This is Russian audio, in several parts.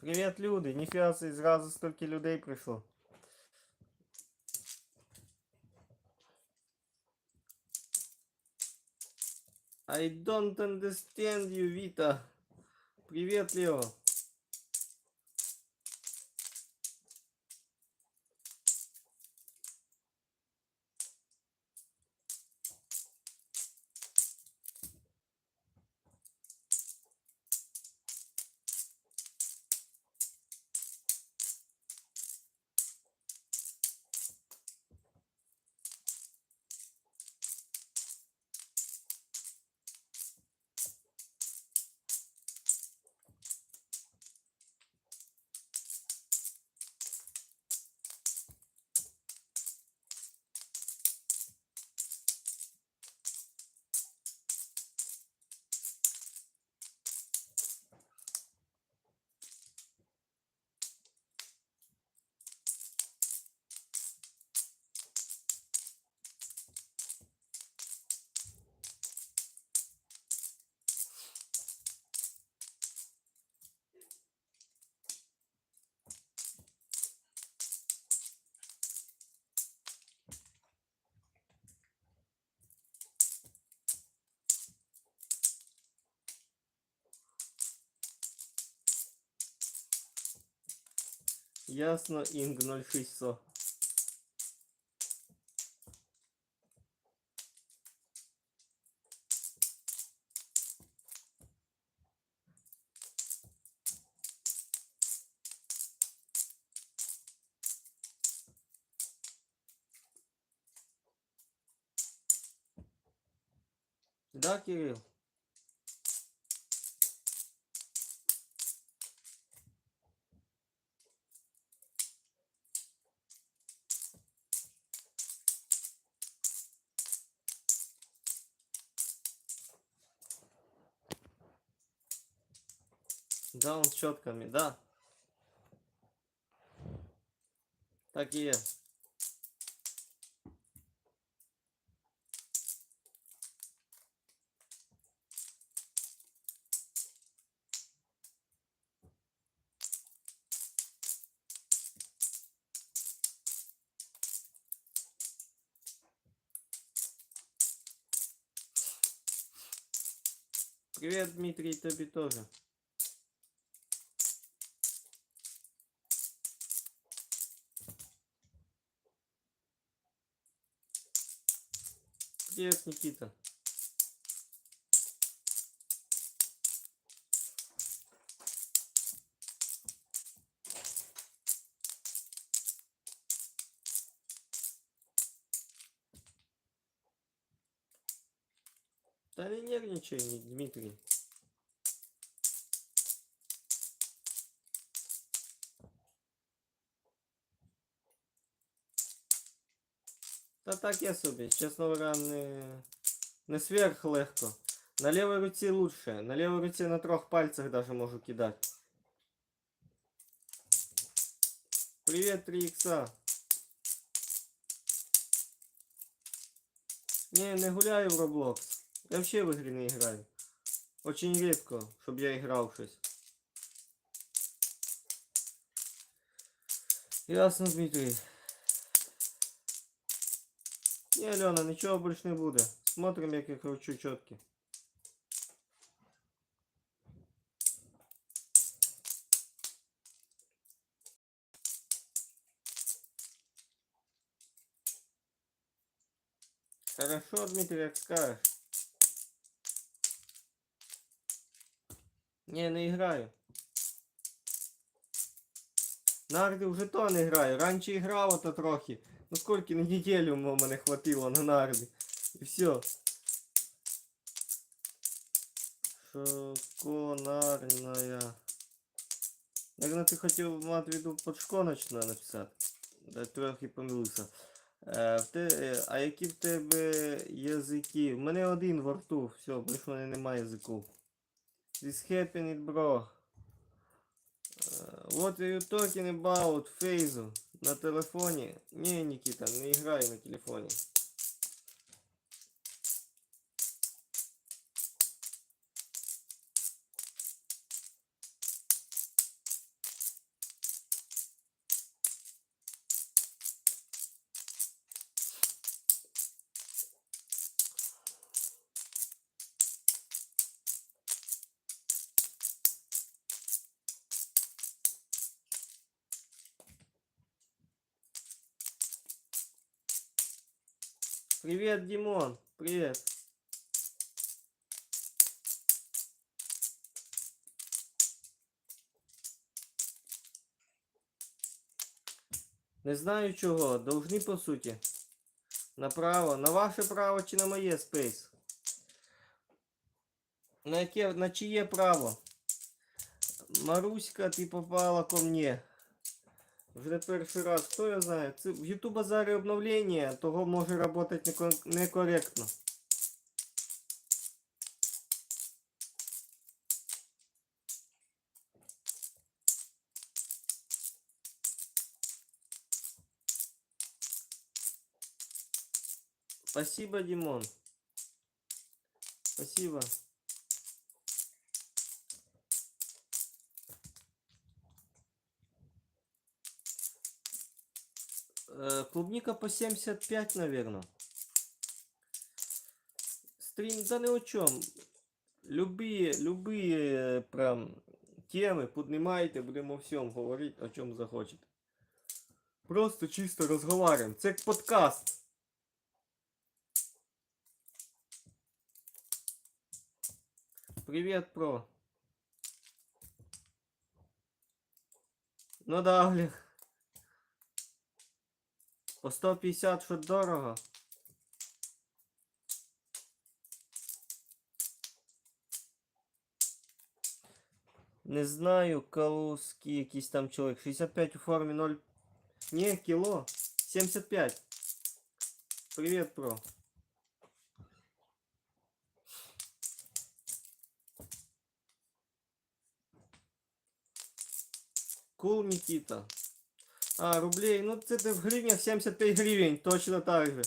Привіт, люди! Ніфіга собі, зразу стільки людей прийшло. I don't understand you, Віта. Привіт, Лео. Ясно, Інг 0600. Да, Кирилл? Да, он с щетками, да. Так и есть. Привет, Дмитрий, тебе тоже. Привет, Никита. Да не нервничай, Ни- Дмитрий. Та так я собі, чесно говоря, не, не сверх легко. На лівій руці лучше. На лівій руці на трьох пальцях даже можу кидати. Привет, 3 ікса. Не, не гуляю в Roblox. Я вообще в ігри не граю. Очень редко, щоб я грав щось. Ясно, Дмитрий. Не, Алена, нічого більше не буде. Смотрим, як я кручу чітки. Хорошо, Дмитрий, як скажеш. Не, не граю. Нарди вже то не граю. Раніше грав ото трохи. Ну скільки на неділю мене хватило на нарди. І все. Шоконарная. Наверное, ти хотів мати в виду подшконочна написати. Да, трохи помилився. Е, е, а які в тебе язики? В мене один во рту, все, більше в мене немає язику. This happened, bro. Uh, what are you talking about, Фейзу? На телефоні? Ні, Нікіта, не граю на телефоні. Привет, Димон. Привет. Не знаю чого. Должны по суті. Направо. На ваше право чи на моє спейс? На яке, на чиє право? Маруська, ти попала ко мне. Вже перший раз, хто я знає? Це в Ютуба зараз обновлення, того може неко- некоректно. Спасибо, Димон. Спасибо. клубника по 75, наверное. Стрим, да ни о чем. Любые, любые прям темы поднимайте, будемо о всем говорить, о чем захочете. Просто чисто розговариваем. Це як подкаст. Привет, про. Ну да, Олег. По 150 що дорого. Не знаю, калузький якийсь там чоловік. 65 у формі 0. Не, кіло. 75. Привет, про. Кул Никита. А, рублей. Ну, це в гривнях 75 гривень. Точно так же.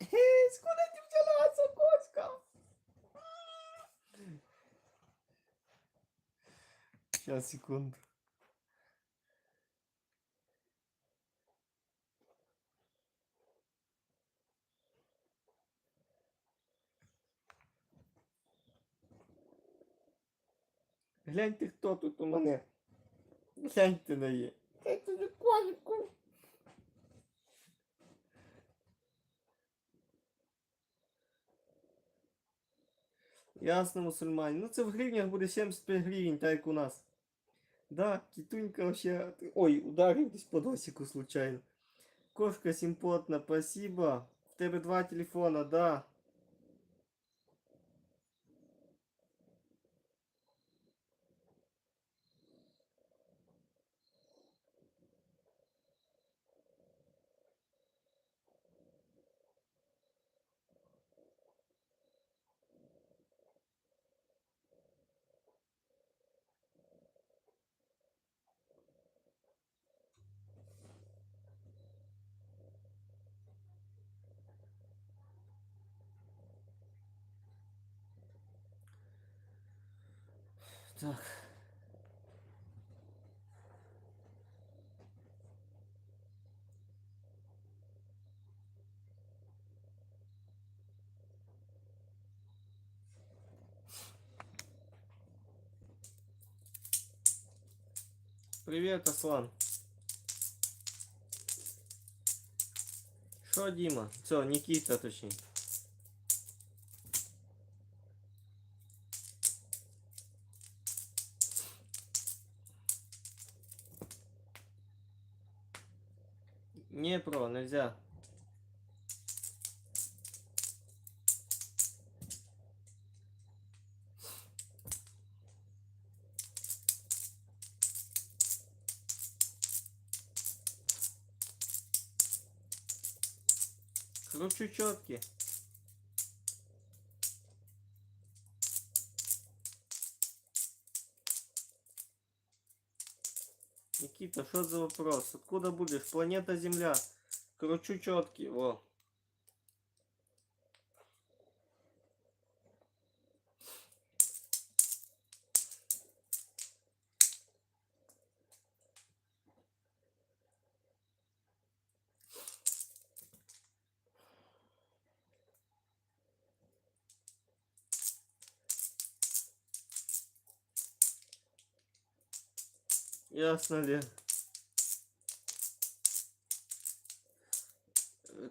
Эй, скуда ты взялась, кошка? Сейчас, секунду. Гляньте, хто тут у мене. Гляньте на є. Гляньте на кошку. Ясно, мусульмані. Ну це в гривнях буде 75 гривень, так як у нас. Да, кітунька вообще. Ой, ударив десь по досіку случайно. Кошка симпотна, спасибо. В тебе два телефона, да. Так. Привет, Аслан. Що, Діма? Все, Нікіта, точніше. Не, про, нельзя. Кручу четки. Никита, что за вопрос? Откуда будешь? Планета Земля. Кручу четкий. Во. Ясно ли?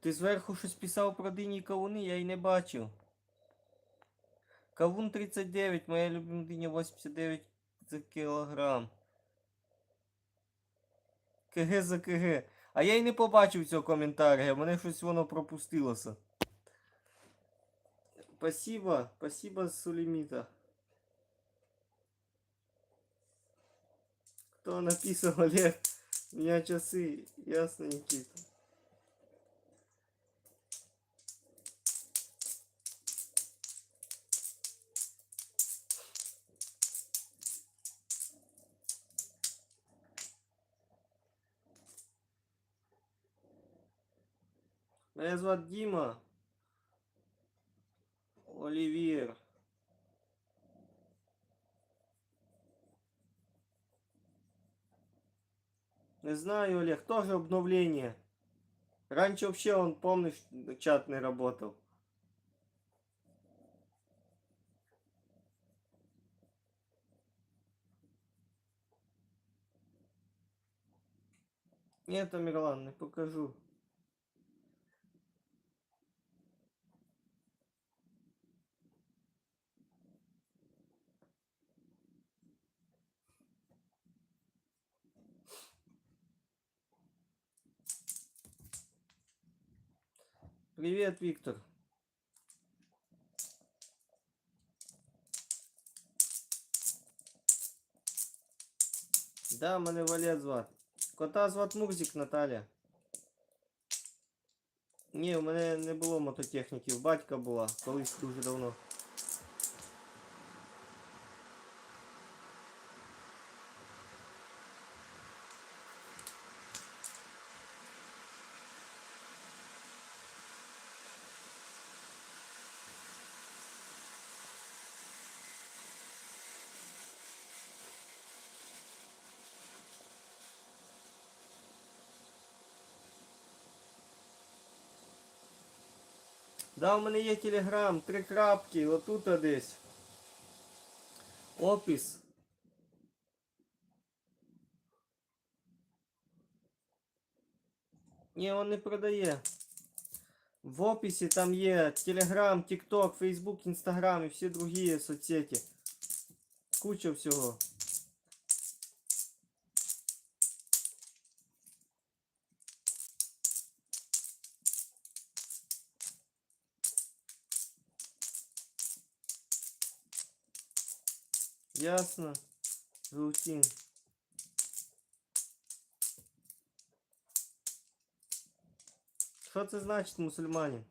Ти зверху щось писав про дині і кавуни, я й не бачив. Кавун 39, моя любима диня 89 за кілограм. КГ за КГ. А я й не побачив цього коментаря, мене щось воно пропустилося. Спасибо, спасибо, Сулемита. Кто написал, Олег? У меня часы, ясно, Меня зовут Дима. Оливер. Не знаю, Олег, тоже обновление. Раньше вообще он, помнишь, чат не работал. Нет, Амирлан, не покажу. Привет, Виктор. Да, мене Валет звати. Кота звати Мурзик Наталя. Ні, у мене не було мототехніки, в батька була, колись дуже давно. Да, у мене є телеграм, три крапки, отут десь. Опис. Ні, він не продає. В описі там є Телеграм, ТикТок, Фейсбук, Інстаграм і всі другі соцсети. Куча всього. Ясно. Рутин. Що це значить, мусульманин?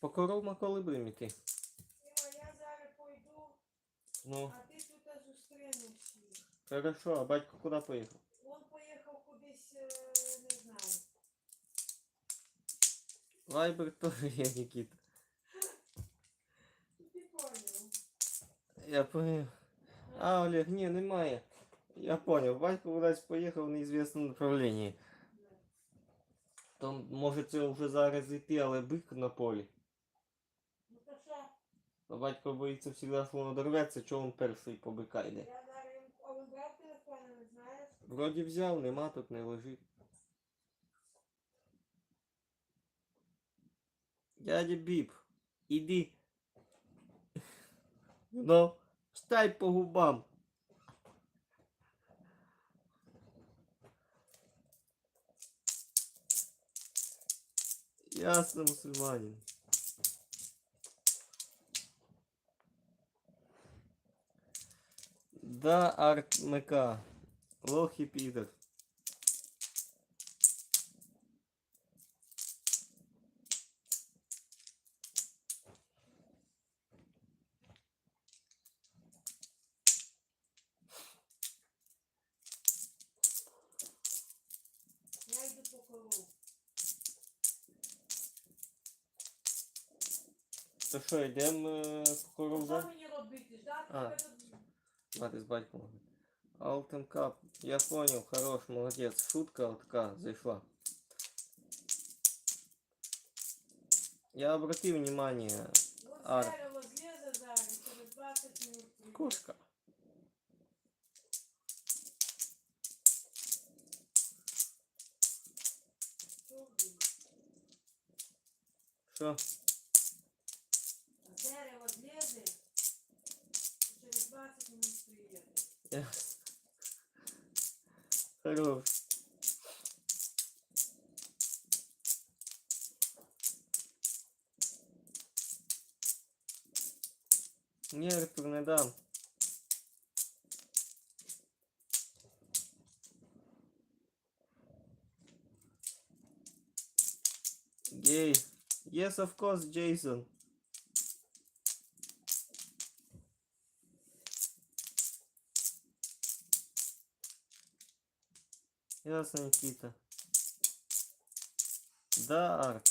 По коровма коли будемо йти? Діма, я зараз пойду, Ну, а ти тут зустрінеш всіх. хорошо, а батько куди поїхав? Він поїхав Вайбер теж є, Нікіта. Ти поняв. Я понял. А, Олег, ні, немає. Я понял. Батько кудись поїхав в неізвісному направленні. То може це вже зараз йти, але бик на полі. Ну то що, А батько боїться завжди, що воно дорветься, чого він перший по бика йде. я зараз їм а він телефон, не знаєш? Вроді взяв, нема тут, не лежить. Дядя Біб, іди. Ну, встай по губам. Ясно, мусульманин. Да, Арт МК. Лох и пидор. Я йду по корову. То що, йдемо? Що мені робити? Ждати А. тебе тут? Мати з батьком. Алтем кап. Я понял, хорош, молодец. Шутка вот така зайшла. Я обратил внимание. Вот Ар. дерево зараз, через 20 минут. Кошка. Що приїде. Я... Хорош. Ні, Артур, не дам. Гей. Yes, of course, Jason. Ясно, Никита. Да, Арт.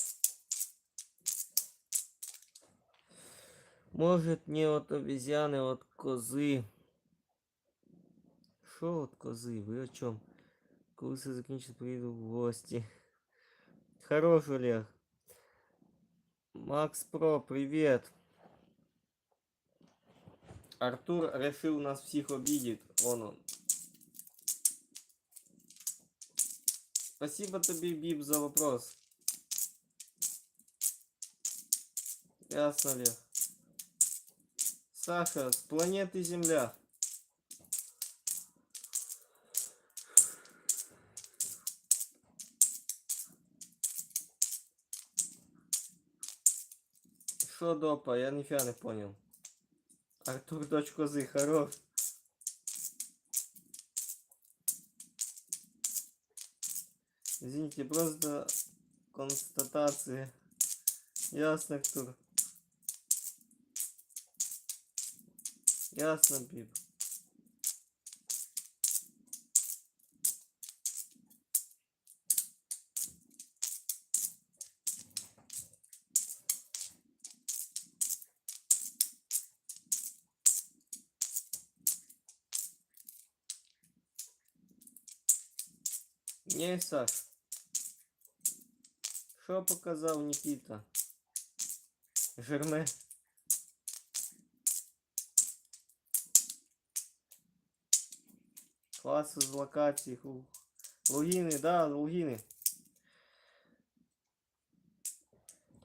Может, не от обезьяны, от козы. Що от кози? Ви о чому? Коли все закінчить, приїду в гості. Хорош, Олег. Макс Про, привет. Артур решил нас всех обидеть. Вон он. Спасибо тебе, Бип, за вопрос. Ясно, Олег. Саша, с планеты Земля. Что допа? Я нифига не понял. Артур, дочь козы, хорош. Извините, просто констатация. Ясно, Артур. Ясно, Бип. Не, Саш. Що показав Нікіта? Жерме. Класс из локаций. фу. Логины, да, логины.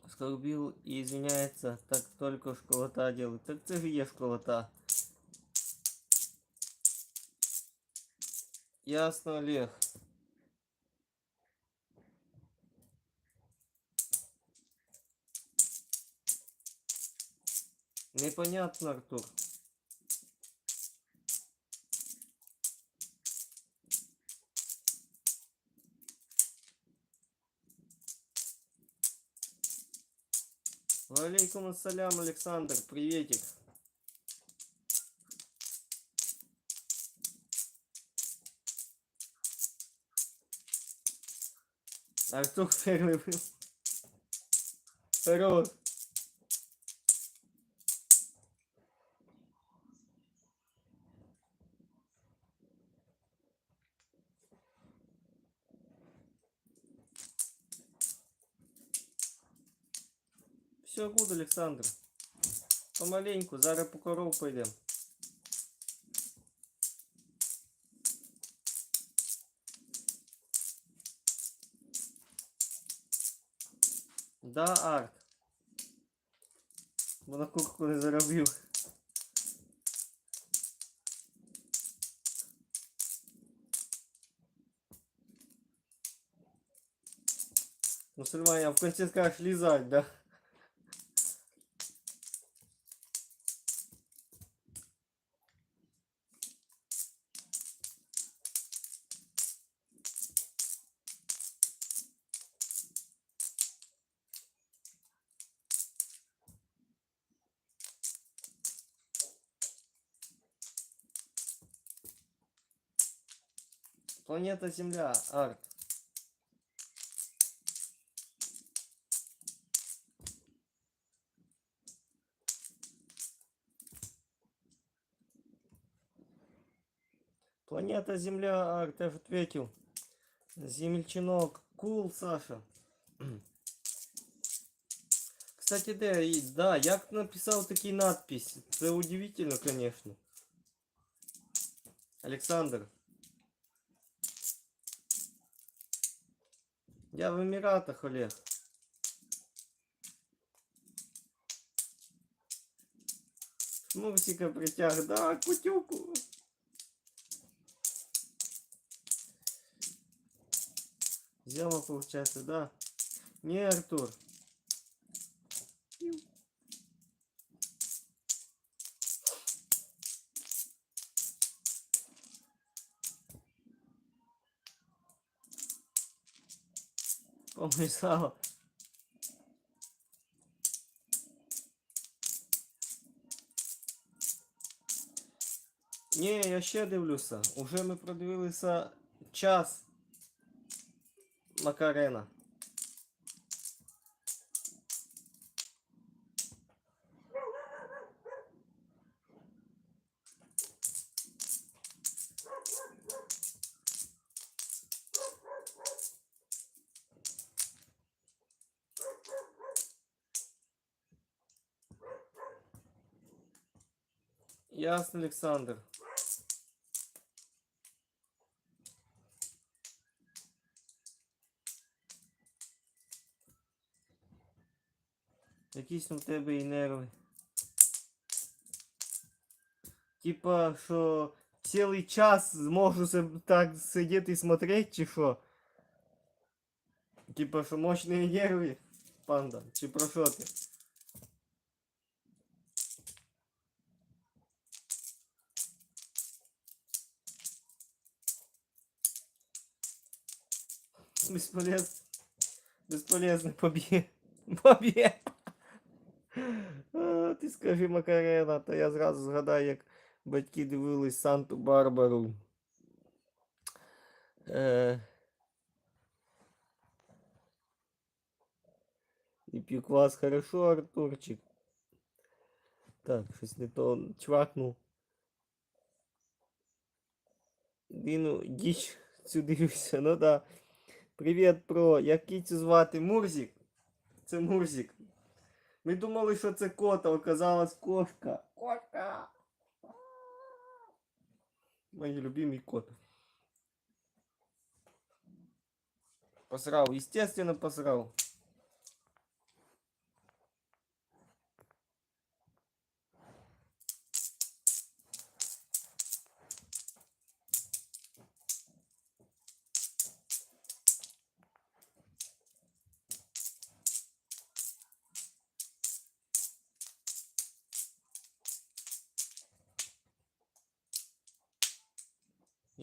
Скорбил и извиняется, так только школота делает. Так це ж є школота. Ясно, Олег. Непонятно, Артур. Валейкум ассалям, Александр, приветик. Артур первый был. Хорош. Гуд, Олександр. Помаленьку, зараз по коров пойдем. Да, арт. Бо на курку не заробив. Мусульмане, а в конце скажешь лизать, да? Планета Земля, арт. Планета Земля, арт, я ответил. Земельчинок, кул, Саша. Кстати, де, і- да, як написав такий надпись? Це удивительно, конечно. Олександр. Я в Еміратах, Олег. Мурсика притяг, да, кутюку. Взяла, получается, да. Не, Артур. Помішало. Ні, я ще дивлюся. Уже ми продивилися час Макарена. Ясно, Олександр. Якісь там в тебе і нерви. Типа, що цілий час зможу себе так сидіти і смотреть, чи що? Типа, що мощні нерви, панда, чи про що ти? Бесполезно. Бесполезно поб'є. Поб'є. Ти скажи Макарена, то я зразу згадаю, як батьки дивились Санту Барбару. Е... І п'ю квас хорошо, Артурчик. Так, щось не то чвакнув. Дину діч цю дивився, ну да. Привіт, про. Як кітю звати? Мурзик? Це Мурзик. Ми думали, що це кот, а оказалась кошка. Кошка. Мой любимый кот. Посрал, естественно, посрал.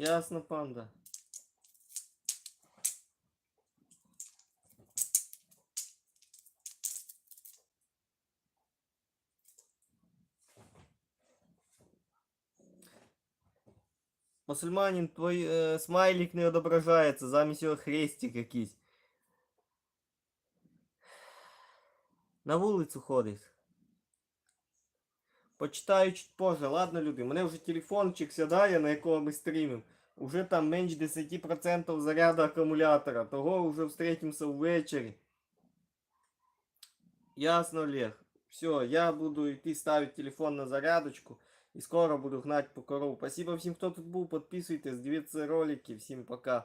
Ясно, панда. Мусульманин, твой э, смайлик не отображается, замість його хрестик якийсь. На вулицю ходить. Почитаю чуть позже, ладно, люди. У мене вже телефончик сідає, на якого ми стрімимо. Уже там менш 10% заряду акумулятора. Того вже встретимся ввечері. Ясно, Олег. Все, я буду йти ставити телефон на зарядочку. І скоро буду гнать по корову. Спасибо всім, хто тут був. Підписуйтесь, дивіться ролики. Всім пока.